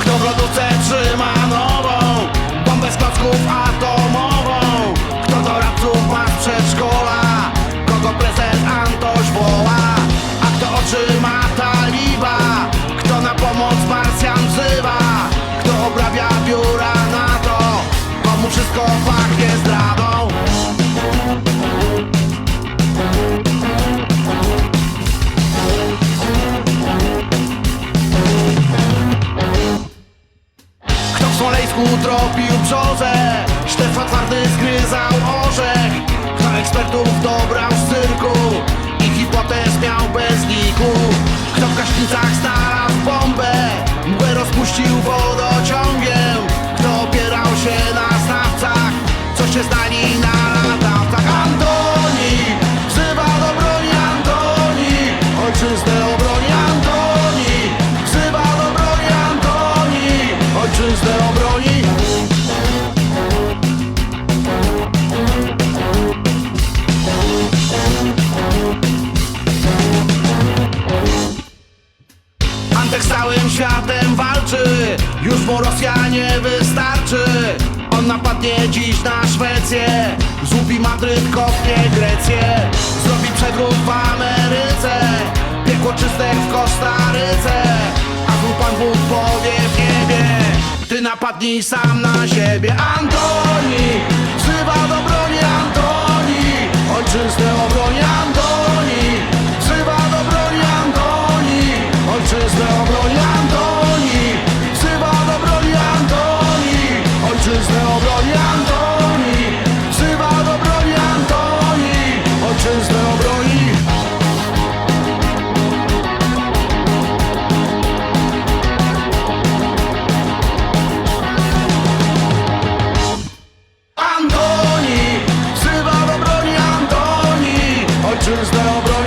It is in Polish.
Kto w lodówce wszystko pachnie zdradą. Kto w Smoleńsku tropił brzozę Śledztwa twardy zgryzał orzech. Kto ekspertów dobrał z cyrku I hipotez miał bez liku. Kto w Kaśnicach znalazł bombę Mgłę rozpuścił wodociągiem światem walczy. Już mu Rosja nie wystarczy. On napadnie dziś na Szwecję. Złupi Madryt, kopnie Grecję. Zrobi przewrót w Ameryce. Piekło czyste w Kostaryce. A tu Pan Bóg powie w niebie. Ty napadnij sam na siebie. Antoni Wzywa Czyż dobra